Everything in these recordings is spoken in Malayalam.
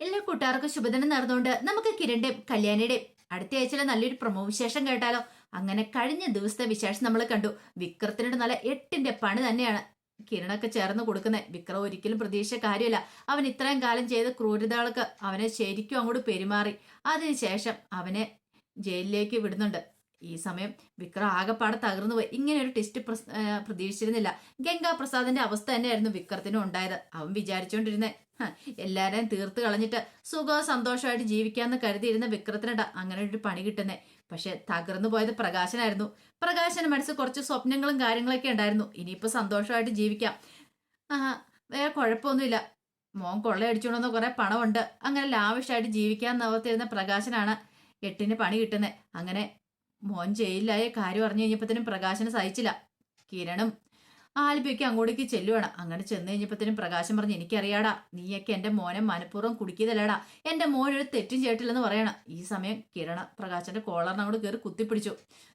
എല്ലാ കൂട്ടുകാർക്കും ശുഭദിനം നടന്നുകൊണ്ട് നമുക്ക് കിരണിന്റെയും കല്യാണിയുടെയും അടുത്ത ആഴ്ചയിലെ നല്ലൊരു പ്രമോ വിശേഷം കേട്ടാലോ? അങ്ങനെ കഴിഞ്ഞ ദിവസത്തെ വിശേഷം നമ്മൾ കണ്ടു. വിക്രത്തിനോട് നല്ല എട്ടിന്റെ പണി തന്നെയാണ് കിരണൊക്കെ ചേർന്ന് കൊടുക്കുന്നത്. വിക്രം ഒരിക്കലും പ്രതീക്ഷ കാര്യമല്ല. അവൻ ഇത്രയും കാലം ചെയ്ത ക്രൂരതകൾക്ക് അവനെ ശരിക്കും അങ്ങോട്ട് പെരുമാറി. അതിനുശേഷം അവനെ ജയിലിലേക്ക് വിടുന്നുണ്ട്. ഈ സമയം വിക്രം ആകെപ്പാടെ തകർന്നു പോയി. ഇങ്ങനെ ഒരു ടെസ്റ്റ് പ്രതീക്ഷിച്ചിരുന്നില്ല. ഗംഗാ പ്രസാദിന്റെ അവസ്ഥ തന്നെയായിരുന്നു വിക്രത്തിനും ഉണ്ടായത്. അവൻ വിചാരിച്ചുകൊണ്ടിരുന്നേ എല്ലാരെയും തീർത്ത് കളഞ്ഞിട്ട് സുഖവും സന്തോഷമായിട്ട് ജീവിക്കാന്ന് കരുതിയിരുന്ന വിക്രത്തിനട അങ്ങനെ ഒരു പണി കിട്ടുന്നേ. പക്ഷെ തകർന്നു പോയത് പ്രകാശനായിരുന്നു. പ്രകാശന് മനസ്സിൽ കുറച്ച് സ്വപ്നങ്ങളും കാര്യങ്ങളൊക്കെ ഉണ്ടായിരുന്നു. ഇനിയിപ്പോ സന്തോഷമായിട്ട് ജീവിക്കാം. ആ വേറെ കുഴപ്പമൊന്നുമില്ല. മോൻ കൊള്ളയടിച്ചോണ്ടെന്ന് കുറെ പണമുണ്ട്. അങ്ങനെ ലാവിഷായിട്ട് ജീവിക്കാൻ നവത്തിരുന്ന പ്രകാശനാണ് എട്ടിന് പണി കിട്ടുന്നത് അങ്ങനെ മോൻ ജയിലിലായ കാര്യം അറിഞ്ഞു കഴിഞ്ഞപ്പോഴത്തേനും പ്രകാശന് സഹിച്ചില്ല. കിരണും ആൽബിയൊക്കെ അങ്ങോട്ടേക്ക് ചെല്ലുവാണ്. അങ്ങനെ ചെന്ന് കഴിഞ്ഞപ്പോഴത്തേനും പ്രകാശം പറഞ്ഞു എനിക്കറിയാടാ നീയൊക്കെ എന്റെ മോനെ മനഃപൂർവം കുടിക്കിയതല്ലേടാ. എന്റെ മോൻ ഒരു തെറ്റും ചെയ്തിട്ടില്ലെന്ന് പറയണം. ഈ സമയം കിരണ പ്രകാശന്റെ കോളറിന് അങ്ങോട്ട് കയറി കുത്തിപ്പിടിച്ചു.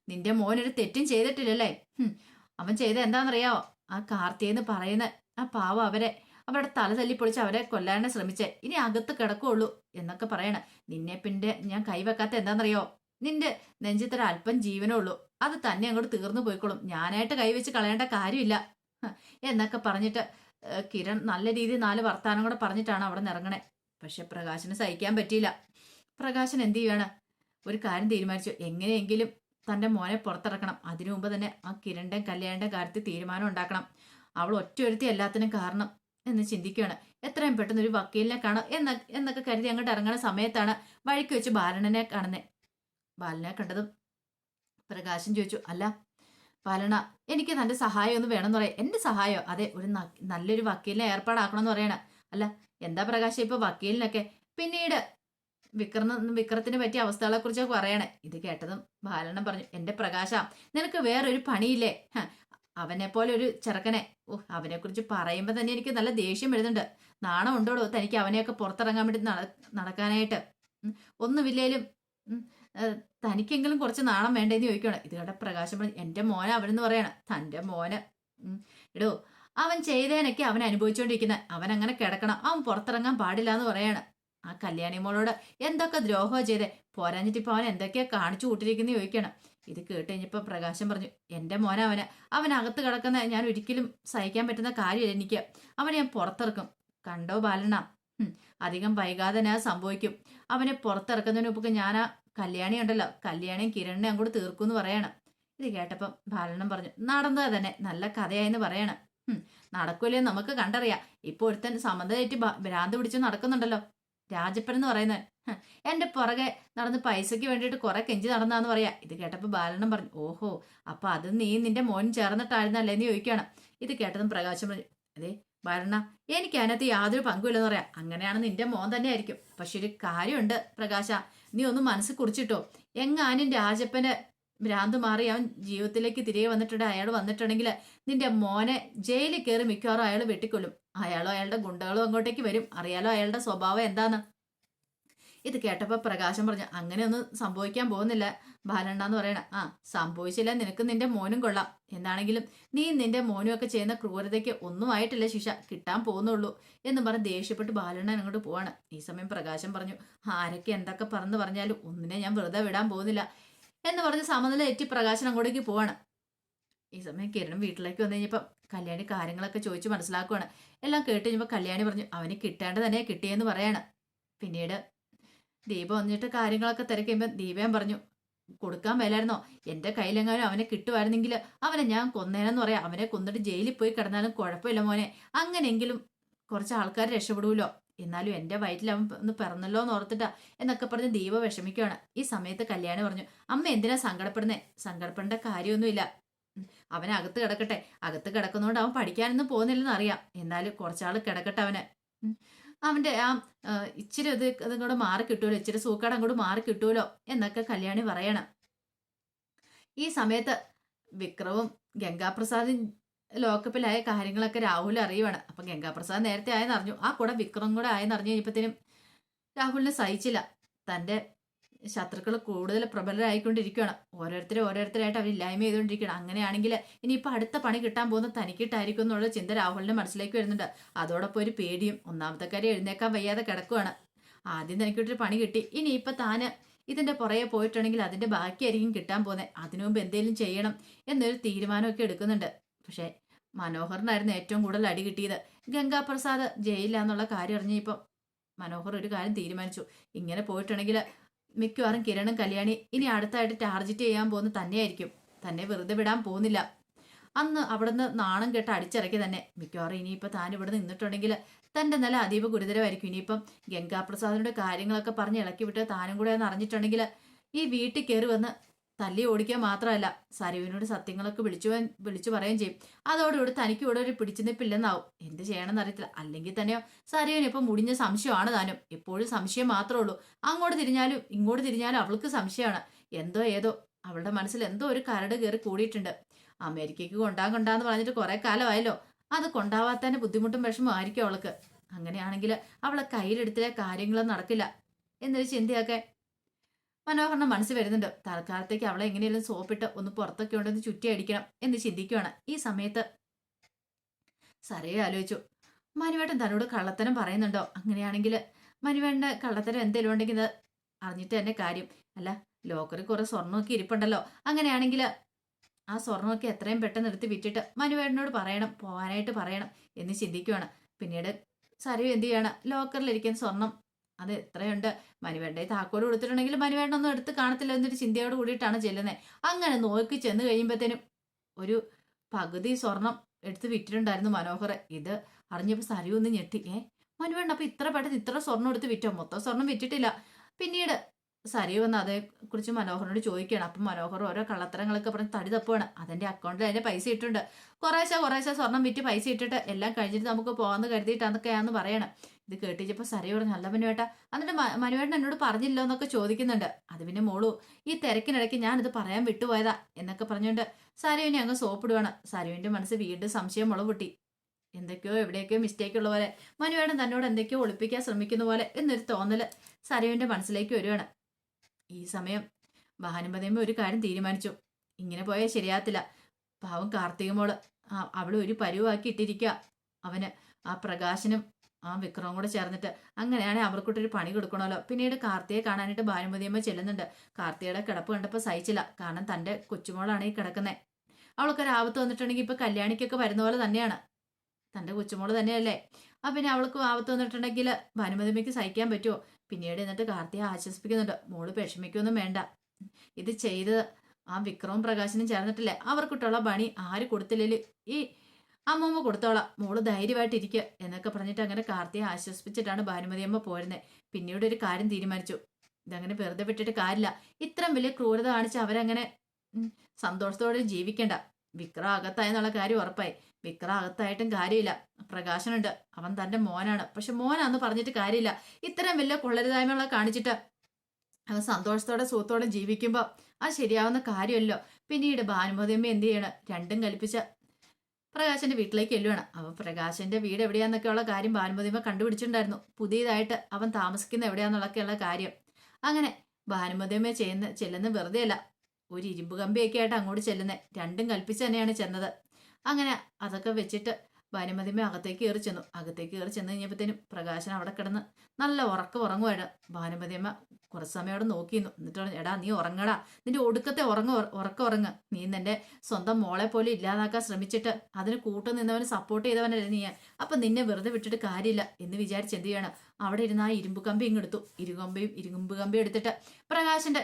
നിന്റെ മോൻ ഒരു തെറ്റും ചെയ്തിട്ടില്ലല്ലേ? അവൻ ചെയ്ത എന്താണെന്നറിയാവോ? ആ കാർത്തിയെന്ന് പറയുന്ന ആ പാവം അവരെ അവരുടെ തല തല്ലിപ്പൊളിച്ച് അവരെ കൊല്ലാനെ ശ്രമിച്ചേ. ഇനി അകത്ത് കിടക്കുള്ളൂ എന്നൊക്കെ പറയണ. നിന്നെ പിന്നെ ഞാൻ കൈവെക്കാത്ത എന്താണെന്നറിയോ നിന്റെ നെഞ്ചത്തൊരു അല്പം ജീവനേ ഉള്ളൂ. അത് തന്നെ അങ്ങോട്ട് തീർന്നു പോയിക്കോളും. ഞാനായിട്ട് കൈവച്ച് കളയേണ്ട കാര്യമില്ല. എന്നൊക്കെ പറഞ്ഞിട്ട് കിരൺ നല്ല രീതിയിൽ നാല് വർത്താനം കൂടെ പറഞ്ഞിട്ടാണ് അവിടെ നിറങ്ങണേ. പക്ഷെ പ്രകാശന് സഹിക്കാൻ പറ്റിയില്ല. പ്രകാശൻ എന്ത് ചെയ്യാണ് ഒരു കാര്യം തീരുമാനിച്ചു. എങ്ങനെയെങ്കിലും തന്റെ മോനെ പുറത്തിറക്കണം. അതിനു മുമ്പ് തന്നെ ആ കിരണ്ടൻ കല്യാണിന്റെ കാര്യത്തിൽ തീരുമാനം ഉണ്ടാക്കണം. അവൾ ഒറ്റയൊരുത്തി എല്ലാത്തിനും കാരണം എന്ന് ചിന്തിക്കുകയാണ് എത്രയും പെട്ടെന്ന് ഒരു വക്കീലിനെ കാണാം എന്ന എന്നൊക്കെ കരുതി അങ്ങോട്ട് ഇറങ്ങുന്ന സമയത്താണ് വഴിക്ക് വെച്ച് ബാലനെ കാണുന്നത് ബാലനെ കണ്ടതും. പ്രകാശൻ ചോദിച്ചു അല്ല ബാലണ എനിക്ക് തന്റെ സഹായം ഒന്ന് വേണമെന്ന് പറയാം. എന്റെ സഹായം അതെ ഒരു നല്ലൊരു വക്കീലിനെ ഏർപ്പാടാക്കണമെന്ന് പറയണ. അല്ല എന്താ പ്രകാശം ഇപ്പോൾ വക്കീലിനൊക്കെ പിന്നീട് വിക്രം വിക്രത്തിനെ പറ്റിയ അവസ്ഥകളെ കുറിച്ചൊക്കെ പറയണേ. ഇത് കേട്ടതും ബാലണ്ണൻ പറഞ്ഞു എന്റെ പ്രകാശ നിനക്ക് വേറൊരു പണിയില്ലേ? അവനെ പോലെ ഒരു ചെറുക്കനെ. ഓ അവനെക്കുറിച്ച് പറയുമ്പോൾ പറയുമ്പോ തന്നെ എനിക്ക് നല്ല ദേഷ്യം വരുന്നുണ്ട്. നാണം ഉണ്ടോടോ തനിക്ക് അവനെയൊക്കെ പുറത്തിറങ്ങാൻ വേണ്ടി നട- നടക്കാനായിട്ട്? ഒന്നുമില്ലേലും തനിക്കെങ്കിലും കുറച്ച് നാണം വേണ്ടേന്ന് ചോദിക്കണം ഇത് കേട്ട പ്രകാശം എന്റെ മോനെ അവനെന്ന് പറയണ. തന്റെ മോന്. ഇടോ അവൻ ചെയ്തേനൊക്കെ അവൻ അനുഭവിച്ചുകൊണ്ടിരിക്കുന്ന അവൻ അങ്ങനെ കിടക്കണം. അവൻ പുറത്തിറങ്ങാൻ പാടില്ല എന്ന് പറയാണ്. ആ കല്യാണി മോളോട് എന്തൊക്കെ ദ്രോഹം ചെയ്തേ? പോരാഞ്ഞിട്ട് ഇപ്പൊ അവൻ എന്തൊക്കെയാ കാണിച്ചു കൂട്ടിരിക്കുന്ന ചോദിക്കണം. ഇത് കേട്ട് കഴിഞ്ഞപ്പോ പ്രകാശം പറഞ്ഞു എന്റെ മോനെ അവന്. അവൻ അകത്ത് കിടക്കുന്ന ഞാൻ ഒരിക്കലും സഹിക്കാൻ പറ്റുന്ന കാര്യമില്ല എനിക്ക്. അവനെ ഞാൻ പുറത്തിറക്കും. കണ്ടോ ബാലണ്ണ അധികം വൈകാതെ ഞാൻ സംഭവിക്കും. അവനെ പുറത്തിറക്കുന്നതിന് മുമ്പ് ഞാൻ ആ കല്യാണി ഉണ്ടല്ലോ. കല്യാണിയും കിരണിനെ അങ്ങോട്ട് തീർക്കും എന്ന് പറയണം. ഇത് കേട്ടപ്പം ബാലണ്ണം പറഞ്ഞു നടന്നത് തന്നെ. നല്ല കഥയായെന്ന് പറയണം. നടക്കൂലേ നമുക്ക് കണ്ടറിയാം. ഇപ്പൊ ഒരുത്തൻ സമതമായിട്ട് ഭ്രാന്ത് പിടിച്ച് നടക്കുന്നുണ്ടല്ലോ. രാജപ്പൻ എന്ന് പറയുന്നത്. എന്റെ പുറകെ നടന്ന് പൈസയ്ക്ക് വേണ്ടിയിട്ട് കുറെ കെഞ്ചി നടന്നാന്ന് പറയാ. ഇത് കേട്ടപ്പോൾ ബാലണ്ണം പറഞ്ഞു ഓഹോ അപ്പൊ അത് നീ നിന്റെ മോൻ ചേർന്നിട്ടായിരുന്നല്ലേ എന്ന് ചോദിക്കുകയാണ്. ഇത് കേട്ടതും പ്രകാശം പറഞ്ഞു അതെ ബാലണ്ണ എനിക്ക് അതിനകത്ത് യാതൊരു പങ്കുമില്ലെന്ന് പറയാം. അങ്ങനെയാണ് നിന്റെ മോൻ തന്നെ ആയിരിക്കും പക്ഷെ ഒരു കാര്യമുണ്ട് പ്രകാശ നീ ഒന്ന് മനസ്സിൽ കുറിച്ചിട്ടോ? എങ്ങാനും രാജപ്പന് ഭ്രാന്ത് മാറി അവൻ ജീവിതത്തിലേക്ക് തിരികെ വന്നിട്ടുണ്ട്. അയാൾ വന്നിട്ടുണ്ടെങ്കിൽ നിന്റെ മോനെ ജയിലിൽ കയറി മിക്കവാറും അയാൾ വെട്ടിക്കൊല്ലും. അയാളോ അയാളുടെ ഗുണ്ടകളോ അങ്ങോട്ടേക്ക് വരും. അറിയാലോ അയാളുടെ സ്വഭാവം എന്താന്ന്? ഇത് കേട്ടപ്പോ പ്രകാശം പറഞ്ഞു അങ്ങനെയൊന്നും സംഭവിക്കാൻ പോകുന്നില്ല. ബാലണ്ണ എന്ന് പറയണ ആ സംഭവിച്ചില്ല. നിനക്ക് നിന്റെ മോനും കൊള്ളാം. എന്താണെങ്കിലും നീ നിന്റെ മോനും ഒക്കെ ചെയ്യുന്ന ക്രൂരതയ്ക്ക് ഒന്നും ആയിട്ടില്ല ശിക്ഷ. കിട്ടാൻ പോകുന്നുള്ളൂ. എന്ന് പറഞ്ഞ് ദേഷ്യപ്പെട്ട് ബാലണ്ണൻ അങ്ങോട്ട് പോവാണ്. ഈ സമയം പ്രകാശം പറഞ്ഞു ആരൊക്കെ എന്തൊക്കെ പറഞ്ഞു പറഞ്ഞാലും ഒന്നിനെ ഞാൻ വെറുതെ വിടാൻ പോകുന്നില്ല. എന്ന് പറഞ്ഞ് സമനില എറ്റി പ്രകാശൻ അങ്ങോട്ടേക്ക് പോവാണ്. ഈ സമയം കിരണം വീട്ടിലേക്ക് വന്നു കഴിഞ്ഞപ്പോൾ കല്യാണി കാര്യങ്ങളൊക്കെ ചോദിച്ച് മനസ്സിലാക്കുവാണ്. എല്ലാം കേട്ട് കഴിഞ്ഞപ്പോൾ കല്യാണി പറഞ്ഞു അവന് കിട്ടേണ്ട തന്നെ കിട്ടിയെന്ന് പറയാണ്. പിന്നീട് ദീപ വന്നിട്ട് കാര്യങ്ങളൊക്കെ തിരക്കുമ്പോൾ ദീപയും പറഞ്ഞു കൊടുക്കാൻ മേലായിരുന്നോ? എന്റെ കയ്യിലെങ്ങാനും അവനെ കിട്ടുമായിരുന്നെങ്കിൽ അവനെ ഞാൻ കൊന്നേനെന്ന് പറയാം. അവനെ കൊന്നിട്ട് ജയിലിൽ പോയി കിടന്നാലും കുഴപ്പമില്ല മോനെ. അങ്ങനെയെങ്കിലും കുറച്ച് ആൾക്കാർ രക്ഷപ്പെടുമല്ലോ എന്നാലും എന്റെ വയറ്റിൽ അവൻ ഒന്ന് പിറന്നല്ലോ എന്ന് ഓർത്തിട്ടാ എന്നൊക്കെ പറഞ്ഞ് ദീപ വിഷമിക്കുകയാണ് ഈ സമയത്ത് കല്യാണി പറഞ്ഞു അമ്മ എന്തിനാ സങ്കടപ്പെടുന്നേ? സങ്കടപ്പെടേണ്ട കാര്യമൊന്നുമില്ല. അവൻ അകത്ത് കിടക്കട്ടെ. അകത്ത് കിടക്കുന്നതുകൊണ്ട് അവൻ പഠിക്കാനൊന്നും പോകുന്നില്ലെന്ന് അറിയാം. എന്നാലും കുറച്ചാൾ കിടക്കട്ടെ അവന്. ഉം, അവന്റെ ആ ഇച്ചിരി അത് കൂടെ മാറി കിട്ടുമല്ലോ ഇച്ചിരി സൂക്കാട് അങ്ങോട്ട് മാറി കിട്ടുമല്ലോ എന്നൊക്കെ കല്യാണി പറയണം. ഈ സമയത്ത് വിക്രവും ഗംഗാപ്രസാദും ലോക്കപ്പിലായ കാര്യങ്ങളൊക്കെ രാഹുൽ അറിയുവാണ്. അപ്പൊ ഗംഗാപ്രസാദ് നേരത്തെ ആയെന്നറിഞ്ഞു. ആ കൂടെ വിക്രം കൂടെ ആയെന്നറിഞ്ഞു കഴിഞ്ഞപ്പത്തേനും രാഹുലിനെ സഹിച്ചില്ല. തന്റെ ശത്രുക്കൾ കൂടുതൽ പ്രബലരായിക്കൊണ്ടിരിക്കുകയാണ് ഓരോരുത്തരെ ഓരോരുത്തരായിട്ട് അവർ ഇല്ലായ്മ ചെയ്തുകൊണ്ടിരിക്കുകയാണ്. അങ്ങനെയാണെങ്കിൽ ഇനിയിപ്പോൾ അടുത്ത പണി കിട്ടാൻ പോകുന്ന തനിക്കിട്ടായിരിക്കും എന്നുള്ള ചിന്ത രാഹുലിന്റെ മനസ്സിലേക്ക് വരുന്നുണ്ട്. അതോടൊപ്പം ഒരു പേടിയും ഒന്നാമത്തെ കാര്യം എഴുന്നേക്കാൻ വയ്യാതെ കിടക്കുകയാണ് ആദ്യം തനിക്കൊരു പണി കിട്ടി. ഇനി ഇപ്പൊ താന് ഇതിന്റെ പുറകെ പോയിട്ടുണ്ടെങ്കിൽ അതിന്റെ ബാക്കിയായിരിക്കും കിട്ടാൻ പോകുന്നത്. അതിനു മുമ്പ് എന്തെങ്കിലും ചെയ്യണം എന്നൊരു തീരുമാനമൊക്കെ എടുക്കുന്നുണ്ട്. പക്ഷേ മനോഹറിനായിരുന്നു ഏറ്റവും കൂടുതൽ അടി കിട്ടിയത്. ഗംഗാപ്രസാദ് ജയിലാന്നുള്ള കാര്യം അറിഞ്ഞപ്പോൾ മനോഹർ ഒരു കാര്യം തീരുമാനിച്ചു. ഇങ്ങനെ പോയിട്ടുണ്ടെങ്കിൽ മിക്കവാറും കിരണും കല്യാണി ഇനി അടുത്തായിട്ട് ടാർജറ്റ് ചെയ്യാൻ പോകുന്ന തന്നെയായിരിക്കും. തന്നെ വെറുതെ വിടാൻ പോകുന്നില്ല. അന്ന് അവിടുന്ന് നാണം കെട്ട് അടിച്ചിറക്കി തന്നെ. മിക്കവാറും ഇനിയിപ്പോൾ താൻ ഇവിടെ നിന്നിട്ടുണ്ടെങ്കിൽ തന്റെ നില അതീവ ഗുരുതരമായിരിക്കും. ഇനിയിപ്പം ഗംഗാപ്രസാദിനോട് കാര്യങ്ങളൊക്കെ പറഞ്ഞ് ഇളക്കി വിട്ട് താനും കൂടെ ഒന്ന് അറിഞ്ഞിട്ടുണ്ടെങ്കിൽ ഈ വീട്ടിൽ കയറി വന്ന് തല്ലി ഓടിക്കാൻ മാത്രമല്ല സരുവിനോട് സത്യങ്ങളൊക്കെ വിളിച്ചു വിളിച്ചു പറയുകയും ചെയ്യും. അതോടുകൂടി തനിക്ക് ഇവിടെ ഒരു പിടിച്ചു നിൽപ്പില്ലെന്നാവും എന്ത് ചെയ്യണമെന്ന് അറിയത്തില്ല. അല്ലെങ്കിൽ തന്നെയോ സരുവിന് ഇപ്പം മുടിഞ്ഞ സംശയമാണ് താനും. എപ്പോഴും സംശയം മാത്രമേ ഉള്ളൂ. അങ്ങോട്ട് തിരിഞ്ഞാലും ഇങ്ങോട്ട് തിരിഞ്ഞാലും അവൾക്ക് സംശയമാണ്. എന്തോ ഏതോ അവളുടെ മനസ്സിൽ എന്തോ ഒരു കരട് കയറി കൂടിയിട്ടുണ്ട്. അമേരിക്കയ്ക്ക് കൊണ്ടാ കൊണ്ടാന്ന് പറഞ്ഞിട്ട് കുറെ കാലമായല്ലോ. അത് കൊണ്ടാവാത്തതിന്റെ ബുദ്ധിമുട്ടും വിഷമം ആയിരിക്കും അവൾക്ക്. അങ്ങനെയാണെങ്കിൽ അവളെ കയ്യിലെടുത്തിലെ കാര്യങ്ങളൊന്നും നടക്കില്ല. എന്നൊരു ചിന്തയൊക്കെ മനോഹറിന്റെ മനസ്സ് വരുന്നുണ്ട്. തൽക്കാലത്തേക്ക് അവളെ എങ്ങനെയെങ്കിലും സോപ്പിട്ട് ഒന്ന് പുറത്തൊക്കെ ഉണ്ടെന്ന് ചുറ്റി അടിക്കണം എന്ന് ചിന്തിക്കുകയാണ് ഈ സമയത്ത് സരയെ ആലോചിച്ചു. മനുവേട്ടൻ തന്നോട് കള്ളത്തരം പറയുന്നുണ്ടോ? അങ്ങനെയാണെങ്കിൽ മനുവേട്ടന്റെ കള്ളത്തരം എന്തെങ്കിലും ഉണ്ടെങ്കിൽ അറിഞ്ഞിട്ട് തന്നെ കാര്യം. അല്ല ലോക്കറിൽ കുറെ സ്വർണമൊക്കെ ഇരിപ്പുണ്ടല്ലോ. അങ്ങനെയാണെങ്കിൽ ആ സ്വർണമൊക്കെ എത്രയും പെട്ടെന്ന് എടുത്ത് വിറ്റിട്ട് മനുവേട്ടനോട് പറയണം പോകാനായിട്ട് പറയണം എന്ന് ചിന്തിക്കുകയാണ് പിന്നീട് സരയു എന്ത് ചെയ്യാണ്? ലോക്കറിലിരിക്കുന്ന സ്വർണം അത് എത്രയുണ്ട്? മനുവേണ്ട താക്കോട് കൊടുത്തിട്ടുണ്ടെങ്കിൽ മനുവേണ്ടൊന്നും എടുത്ത് കാണത്തില്ല എന്നൊരു ചിന്തയോട് കൂടിയിട്ടാണ് ചെല്ലുന്നത് അങ്ങനെ നോക്കി ചെന്ന് കഴിയുമ്പോഴത്തേനും ഒരു പകുതി സ്വർണം എടുത്ത് വിറ്റിട്ടുണ്ടായിരുന്നു മനോഹർ. ഇത് അറിഞ്ഞപ്പോൾ സരയു ഒന്ന് ഞെട്ടി. ഏ മനുവേണ്ട അപ്പൊ ഇത്ര പെട്ടെന്ന് ഇത്ര സ്വർണം എടുത്ത് വിറ്റോ? മൊത്തം സ്വർണം വിറ്റിട്ടില്ല. പിന്നീട് സരി വന്ന് അതേക്കുറിച്ച് മനോഹറിനോട് ചോദിക്കുകയാണ്. അപ്പം മനോഹർ ഓരോ കള്ളത്തരങ്ങളൊക്കെ പറഞ്ഞ് തടി തപ്പുകയാണ് അതിന്റെ അക്കൗണ്ടിൽ അതിന്റെ പൈസ ഇട്ടുണ്ട് കുറേശ്ശെ കുറേശ്ശെ സ്വർണം വിറ്റ് പൈസ ഇട്ടിട്ട് എല്ലാം കഴിഞ്ഞിട്ട് നമുക്ക് പോകാമെന്ന് കരുതിയിട്ടാന്നൊക്കെയാന്ന് പറയണം. ഇത് കേട്ടിച്ചപ്പോൾ സരയു പറഞ്ഞു നല്ല മനുവേട്ട എന്നിട്ട് മനുവേട്ടൻ എന്നോട് പറഞ്ഞില്ലോ എന്നൊക്കെ ചോദിക്കുന്നുണ്ട്. അത് പിന്നെ മോളു ഈ തിരക്കിനിടയ്ക്ക് ഞാനിത് പറയാൻ വിട്ടുപോയതാ എന്നൊക്കെ പറഞ്ഞുകൊണ്ട് സരയുവിനെ അങ്ങ് സോപ്പിടുവാണ്. സരയുവിന്റെ മനസ്സ് വീണ്ടും സംശയം മുളപൊട്ടി എന്തൊക്കെയോ എവിടെയൊക്കെയോ മിസ്റ്റേക്ക് ഉള്ള പോലെ മനുവേടൻ തന്നോട് എന്തൊക്കെയോ ഒളിപ്പിക്കാൻ ശ്രമിക്കുന്ന പോലെ എന്നൊരു തോന്നൽ സരയുവിന്റെ മനസ്സിലേക്ക് വരുവാണ്. ഈ സമയം ഭാനുമതിയമ്മ ഒരു കാര്യം തീരുമാനിച്ചു. ഇങ്ങനെ പോയാൽ ശരിയാത്തില്ല പാവം കാർത്തികമോൾ മോൾ ആ- ഒരു പരുവാക്കി ഇട്ടിരിക്കുക അവന് ആ പ്രകാശനും ആ വിക്രവും കൂടെ ചേർന്നിട്ട് അങ്ങനെയാണെങ്കിൽ അവർക്കൊട്ടൊരു പണി കൊടുക്കണമല്ലോ. പിന്നീട് കാർത്തിയെ കാണാനായിട്ട് ഭാനുമതിയമ്മ ചെല്ലുന്നുണ്ട്. കാർത്തിയുടെ കിടപ്പ് കണ്ടപ്പോൾ സഹിച്ചില്ല. കാരണം തന്റെ കൊച്ചുമോളാണ് ഈ കിടക്കുന്നത് അവൾക്കൊരു ആപത്ത് വന്നിട്ടുണ്ടെങ്കിൽ ഇപ്പൊ കല്യാണിക്കൊക്കെ വരുന്ന പോലെ തന്നെയാണ്. തന്റെ കൊച്ചുമോൾ തന്നെയല്ലേ? ആ പിന്നെ അവൾക്ക് ആപത്ത് വന്നിട്ടുണ്ടെങ്കിൽ ഭാനുമതിയമ്മയ്ക്ക് സഹിക്കാൻ പറ്റുമോ പിന്നീട് എന്നിട്ട് കാർത്തിയെ ആശ്വസിപ്പിക്കുന്നുണ്ട്. മോൾ വിഷമിക്കൊന്നും വേണ്ട. ഇത് ചെയ്തത് ആ വിക്രവും പ്രകാശനും ചേർന്നിട്ടില്ലേ? അവർക്കിട്ടുള്ള പണി ആര് കൊടുത്തില്ലെങ്കിൽ ഈ അമ്മൂമ്മ കൊടുത്തോളാം. മോൾ ധൈര്യമായിട്ട് ഇരിക്കുക എന്നൊക്കെ പറഞ്ഞിട്ട് അങ്ങനെ കാർത്തിയെ ആശ്വസിപ്പിച്ചിട്ടാണ് ഭാനുമതിയമ്മ പോരുന്നത് പിന്നീട് ഒരു കാര്യം തീരുമാനിച്ചു. ഇതങ്ങനെ വെറുതെ വിട്ടിട്ട് കാര്യമില്ല. ഇത്രയും വലിയ ക്രൂരത കാണിച്ച് അവരങ്ങനെ സന്തോഷത്തോടെ ജീവിക്കണ്ട. വിക്രം അകത്തായെന്നുള്ള കാര്യം ഉറപ്പായി. വിക്രം അകത്തായിട്ടും കാര്യമില്ല. പ്രകാശനുണ്ട്. അവൻ തന്റെ മോനാണ്. പക്ഷെ മോനാന്ന് പറഞ്ഞിട്ട് കാര്യമില്ല. ഇത്രയും വലിയ കൊള്ളരുതായ്മകളെ കാണിച്ചിട്ട് അവൻ സന്തോഷത്തോടെ സുഖത്തോടെ ജീവിക്കുമ്പോൾ അത് ശരിയാവുന്ന കാര്യമല്ലോ. പിന്നീട് ഭാനുമതിയമ്മ എന്ത് ചെയ്യണം? രണ്ടും കൽപ്പിച്ച പ്രകാശന്റെ വീട്ടിലേക്ക് ചെല്ലുകയാണ് അവൻ പ്രകാശന്റെ വീട് എവിടെയാന്നൊക്കെയുള്ള കാര്യം ഭാനുമതിമ കണ്ടുപിടിച്ചിട്ടുണ്ടായിരുന്നു. പുതിയതായിട്ട് അവൻ താമസിക്കുന്ന എവിടെയാന്നുള്ളൊക്കെയുള്ള കാര്യം. അങ്ങനെ ഭാനുമതിമ ചെയ്യുന്ന ചെല്ലുന്ന വെറുതെ അല്ല. ഒരു ഇരുമ്പ് കമ്പിയൊക്കെ ആയിട്ട് അങ്ങോട്ട് ചെല്ലുന്നത് രണ്ടും കൽപ്പിച്ച് തന്നെയാണ് ചെന്നത്. അങ്ങനെ അതൊക്കെ വെച്ചിട്ട് ഭാനുമതിയമ്മ അകത്തേക്ക് കയറി ചെന്നു. അകത്തേക്ക് കയറി ചെന്ന് കഴിഞ്ഞപ്പോഴത്തേനും പ്രകാശൻ അവിടെ കിടന്ന് നല്ല ഉറക്കം ഉറങ്ങുവാണ്. ഭാനുമതിയമ്മ കുറച്ച് സമയം അവിടെ നോക്കിയിരുന്നു. എന്നിട്ട് പറഞ്ഞു എടാ നീ ഉറങ്ങടാ. നിന്റെ ഒടുക്കത്തെ ഉറങ്ങ ഉറക്കം ഉറങ്ങ്. നീ നിന്റെ സ്വന്തം മോളെ പോലും ഇല്ലാതാക്കാൻ ശ്രമിച്ചിട്ട് അതിന് കൂട്ടു നിന്നവന് സപ്പോർട്ട് ചെയ്തവനല്ലേ നീ. അപ്പൊ നിന്നെ വെറുതെ വിട്ടിട്ട് കാര്യമില്ല. എന്ന് വിചാരിച്ച് എന്ത് ചെയ്യണം? അവിടെ ഇരുന്ന് ആ ഇരുമ്പ് കമ്പി ഇങ്ങെടുത്തു ഇരുകമ്പിയും ഇരുമ്പ് കമ്പി എടുത്തിട്ട് പ്രകാശന്റെ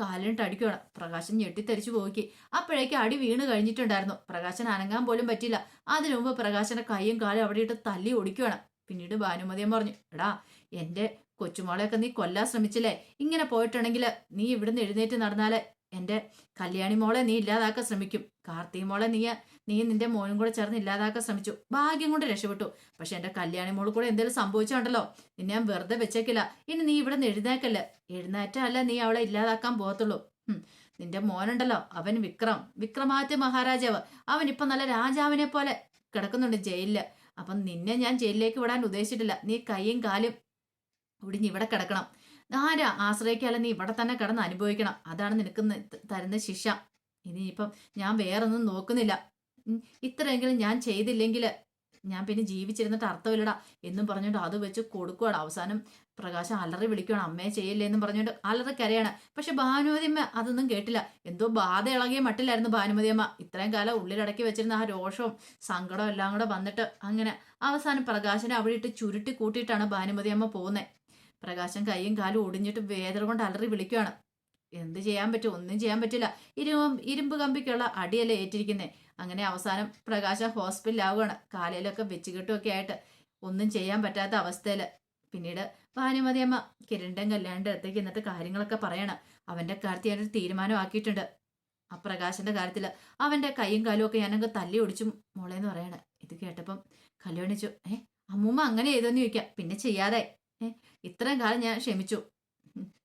കാലിനിട്ട് അടിക്കുകയാണ് പ്രകാശൻ ഞെട്ടിത്തെറിച്ചു പോക്കി അപ്പോഴേക്ക് അടി വീണ് കഴിഞ്ഞിട്ടുണ്ടായിരുന്നു. പ്രകാശൻ അനങ്ങാൻ പോലും പറ്റില്ല അതിനു മുമ്പ് പ്രകാശന്റെ കൈയും കാലും അവിടെ ഇട്ട് തല്ലി ഒടിക്കുകയാണ് പിന്നീട് ഭാനുമതിയും പറഞ്ഞു എടാ എന്റെ കൊച്ചുമോളെയൊക്കെ നീ കൊല്ലാൻ ശ്രമിച്ചില്ലേ? ഇങ്ങനെ പോയിട്ടുണ്ടെങ്കിൽ നീ ഇവിടുന്ന് എഴുന്നേറ്റ് നടന്നാലേ എന്റെ കല്യാണി മോളെ നീ ഇല്ലാതാക്കാൻ ശ്രമിക്കും. കാർത്തി മോളെ നീ നീ നിന്റെ മോനും കൂടെ ചേർന്ന് ഇല്ലാതാക്കാൻ ശ്രമിച്ചു. ഭാഗ്യം കൊണ്ട് രക്ഷപ്പെട്ടു. പക്ഷെ എന്റെ കല്യാണി മോൾ കൂടെ എന്തെങ്കിലും സംഭവിച്ചുണ്ടല്ലോ? നിന്നെ ഞാൻ വെറുതെ വെച്ചേക്കില്ല. ഇനി നീ ഇവിടെ നിന്ന് എഴുന്നേക്കല്ല എഴുന്നേറ്റല്ല നീ അവളെ ഇല്ലാതാക്കാൻ പോകത്തുള്ളൂ. നിന്റെ മോനുണ്ടല്ലോ. അവൻ വിക്രം. വിക്രമാദിത്യ മഹാരാജാവ്. അവൻ ഇപ്പൊ നല്ല രാജാവിനെ പോലെ കിടക്കുന്നുണ്ട് ജയിലിൽ. അപ്പം നിന്നെ ഞാൻ ജയിലിലേക്ക് വിടാൻ ഉദ്ദേശിച്ചിട്ടില്ല. നീ കൈയും കാലും ഒടിഞ്ഞ് ഇവിടെ കിടക്കണം. ആരാ ആശ്രയിക്കാതെ നീ ഇവിടെ തന്നെ കിടന്ന് അനുഭവിക്കണം. അതാണ് നിനക്ക് തരുന്ന ശിക്ഷ. ഇനിയിപ്പം ഞാൻ വേറൊന്നും നോക്കുന്നില്ല. ഇത്രയെങ്കിലും ഞാൻ ചെയ്തില്ലെങ്കിൽ ഞാൻ പിന്നെ ജീവിച്ചിരുന്നിട്ട് അർത്ഥമില്ലടാ. എന്നും പറഞ്ഞുകൊണ്ട് അത് വെച്ച് കൊടുക്കുവാണ് അവസാനം പ്രകാശം അലറി വിളിക്കുകയാണ് അമ്മയെ ചെയ്യില്ലേ എന്നും പറഞ്ഞുകൊണ്ട് അലറി കരയാണ് പക്ഷെ ഭാനുമതിയമ്മ അതൊന്നും കേട്ടില്ല. എന്തോ ബാധ ഇളകിയ മട്ടിലായിരുന്നു ഭാനുമതിയമ്മ. ഇത്രയും കാലം ഉള്ളിലടക്കി വെച്ചിരുന്ന ആ രോഷവും സങ്കടവും എല്ലാം കൂടെ വന്നിട്ട് അങ്ങനെ അവസാനം പ്രകാശനെ അവിടെ ഇട്ട് ചുരുട്ടി കൂട്ടിയിട്ടാണ് ഭാനുമതിയമ്മ പോകുന്നത് പ്രകാശം കൈയും കാലും ഒടിഞ്ഞിട്ട് വേദന കൊണ്ട് അലറി വിളിക്കുകയാണ് എന്ത് ചെയ്യാൻ പറ്റും? ഒന്നും ചെയ്യാൻ പറ്റില്ല. ഇരുമ്പ് ഇരുമ്പ് കമ്പിക്കുള്ള അടിയല്ലേ ഏറ്റിരിക്കുന്നേ. അങ്ങനെ അവസാനം പ്രകാശ ഹോസ്പിറ്റലിൽ ആവുകയാണ് കാലയിലൊക്കെ വെച്ചുകെട്ടുമൊക്കെ ആയിട്ട്. ഒന്നും ചെയ്യാൻ പറ്റാത്ത അവസ്ഥയിൽ പിന്നീട് ഭാനുമതിയമ്മ കിരണ്ടൻ കല്യാണിന്റെ അടുത്തേക്ക് ഇന്നത്തെ കാര്യങ്ങളൊക്കെ പറയണം. അവന്റെ കാര്യത്തിൽ ഞാനൊരു തീരുമാനമാക്കിയിട്ടുണ്ട്. ആ പ്രകാശന്റെ കാര്യത്തിൽ അവന്റെ കൈയും കാലും ഒക്കെ ഞാനങ്ങ് തല്ലി ഒടിച്ചു മോളേന്ന് പറയണേ. ഇത് കേട്ടപ്പം കല്യാണിച്ചു ഏ അമ്മൂമ്മ അങ്ങനെ ചെയ്തോന്ന് ചോദിക്കാം. പിന്നെ ചെയ്യാതെ. ഏ ഇത്രയും കാലം ഞാൻ ക്ഷമിച്ചു.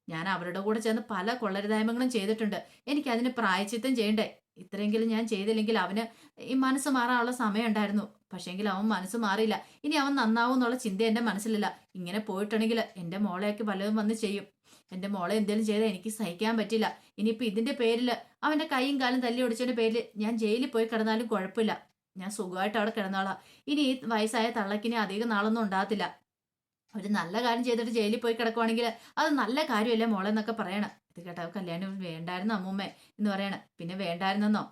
ഞാൻ അവരുടെ കൂടെ ചേർന്ന് പല കൊള്ളരുതായ്മകളും ചെയ്തിട്ടുണ്ട്. എനിക്ക് അതിന് പ്രായച്ചിത്തം ചെയ്യണ്ടേ? ഇത്രയെങ്കിലും ഞാൻ ചെയ്തില്ലെങ്കിൽ അവന് ഈ മനസ്സ് മാറാനുള്ള സമയം ഉണ്ടായിരുന്നു. പക്ഷേങ്കിൽ അവൻ മനസ്സ് മാറിയില്ല. ഇനി അവൻ നന്നാവും എന്നുള്ള ചിന്ത എന്റെ മനസ്സിലില്ല. ഇങ്ങനെ പോയിട്ടുണ്ടെങ്കിൽ എന്റെ മോളെയൊക്കെ പലതും വന്ന് ചെയ്യും. എന്റെ മോളെ എന്തെങ്കിലും ചെയ്താൽ എനിക്ക് സഹിക്കാൻ പറ്റില്ല. ഇനിയിപ്പോൾ ഇതിന്റെ പേരിൽ അവന്റെ കൈയും കാലും തല്ലി ഒടിച്ചതിന്റെ പേരിൽ ഞാൻ ജയിലിൽ പോയി കിടന്നാലും കുഴപ്പമില്ല. ഞാൻ സുഖമായിട്ട് അവിടെ കിടന്നോളാം. ഇനി ഈ വയസ്സായ തള്ളക്കിനെ അധികം നാളൊന്നും ഉണ്ടാകത്തില്ല. ഒരു നല്ല കാര്യം ചെയ്തിട്ട് ജയിലിൽ പോയി കിടക്കുവാണെങ്കിൽ അത് നല്ല കാര്യമല്ലേ മോളെന്നൊക്കെ പറയണം. ഇത് കേട്ട കല്യാണം വേണ്ടായിരുന്നു അമ്മൂമ്മ എന്ന് പറയണ. പിന്നെ വേണ്ടായിരുന്നെന്നോ?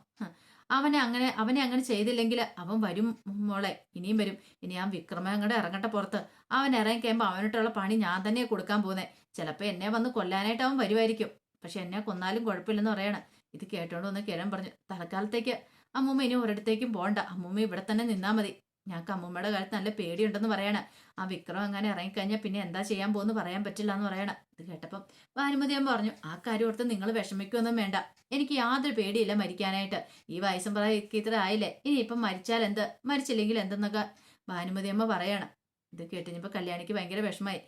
അവനെ അങ്ങനെ അവനെ അങ്ങനെ ചെയ്തില്ലെങ്കിൽ അവൻ വരും മോളെ ഇനിയും വരും. ഇനി ആ വിക്രമൻ അങ്ങോട്ട് ഇറങ്ങട്ടെ പുറത്ത്. അവൻ ഇറങ്ങി കഴിയുമ്പോൾ അവനിട്ടുള്ള പണി ഞാൻ തന്നെ കൊടുക്കാൻ പോകുന്നത് ചിലപ്പോൾ എന്നെ വന്ന് കൊല്ലാനായിട്ട് അവൻ വരുമായിരിക്കും പക്ഷെ എന്നെ കൊന്നാലും കുഴപ്പമില്ലെന്ന് പറയണം. ഇത് കേട്ടോണ്ട് വന്ന് കിരൺ പറഞ്ഞു തൽക്കാലത്തേക്ക് അമ്മൂമ്മ ഇനി ഒരിടത്തേക്കും പോകണ്ട അമ്മൂമ്മ ഇവിടെ തന്നെ നിന്നാൽ മതി. ഞങ്ങൾക്ക് അമ്മൂമ്മയുടെ കാര്യത്തിൽ നല്ല പേടിയുണ്ടെന്ന് പറയണേ. ആ വിക്രം അങ്ങനെ ഇറങ്ങിക്കഴിഞ്ഞാൽ പിന്നെ എന്താ ചെയ്യാൻ പോകുന്നു പറയാൻ പറ്റില്ല എന്ന് പറയണം. ഇത് കേട്ടപ്പം ഭാനുമതി അമ്മ പറഞ്ഞു ആ കാര്യം ഓർത്ത് നിങ്ങൾ വിഷമിക്കൊന്നും വേണ്ട. എനിക്ക് യാതൊരു പേടിയില്ല മരിക്കാനായിട്ട്. ഈ വയസ്സും പറയുക ഇത്ര ആയില്ലേ? ഇനി ഇപ്പം മരിച്ചാൽ എന്ത്? മരിച്ചില്ലെങ്കിൽ എന്തെന്നൊക്കെ ഭാനുമതി അമ്മ പറയണം. ഇത് കേട്ടിഞ്ഞപ്പോൾ കല്യാണിക്ക് ഭയങ്കര വിഷമായി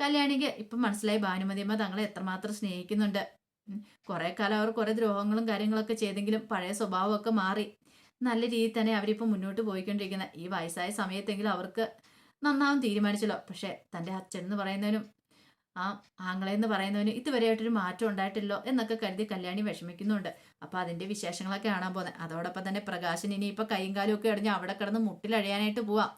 കല്യാണിക്ക് ഇപ്പം മനസ്സിലായി ഭാനുമതി അമ്മ തങ്ങളെ എത്രമാത്രം സ്നേഹിക്കുന്നുണ്ട്. കുറെ കാലം അവർ കുറെ ദ്രോഹങ്ങളും കാര്യങ്ങളൊക്കെ ചെയ്തെങ്കിലും പഴയ സ്വഭാവമൊക്കെ മാറി. നല്ല രീതിയിൽ തന്നെ അവരിപ്പോൾ മുന്നോട്ട് പോയിക്കൊണ്ടിരിക്കുന്നത് ഈ വയസ്സായ സമയത്തെങ്കിലും അവർക്ക് നന്നാവും തീരുമാനിച്ചല്ലോ. പക്ഷേ തന്റെ അച്ഛൻ എന്ന് പറയുന്നവനും ആ ആങ്ങളെ എന്ന് പറയുന്നവനും ഇതുവരെയായിട്ടൊരു മാറ്റം ഉണ്ടായിട്ടില്ലോ എന്നൊക്കെ കരുതി കല്യാണി വിഷമിക്കുന്നുണ്ട്. അപ്പോൾ അതിന്റെ വിശേഷങ്ങളൊക്കെ കാണാൻ പോകുന്നത് അതോടൊപ്പം തന്നെ പ്രകാശൻ ഇനി ഇപ്പോൾ കൈയും കാലും അടിഞ്ഞ് അവിടെ കിടന്ന് മുട്ടിലഴിയാനായിട്ട് പോവാം.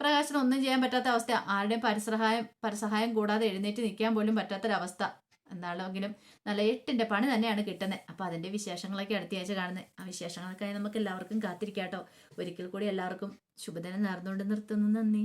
പ്രകാശന് ഒന്നും ചെയ്യാൻ പറ്റാത്ത അവസ്ഥ ആരുടെയും പരസഹായം പരസഹായം കൂടാതെ എഴുന്നേറ്റ് നിൽക്കാൻ പോലും പറ്റാത്തൊരവസ്ഥ. എന്നാണെങ്കിലും നല്ല എട്ടിന്റെ പണി തന്നെയാണ് കിട്ടുന്നത് അപ്പോൾ അതിന്റെ വിശേഷങ്ങളൊക്കെ അടുത്തയാഴ്ച കാണുന്നത് ആ വിശേഷങ്ങൾക്കായി നമുക്ക് എല്ലാവർക്കും കാത്തിരിക്കാട്ടോ. ഒരിക്കൽ കൂടി എല്ലാവർക്കും ശുഭദിനം നേർന്നുകൊണ്ട് നിർത്തുന്നു. നന്ദി.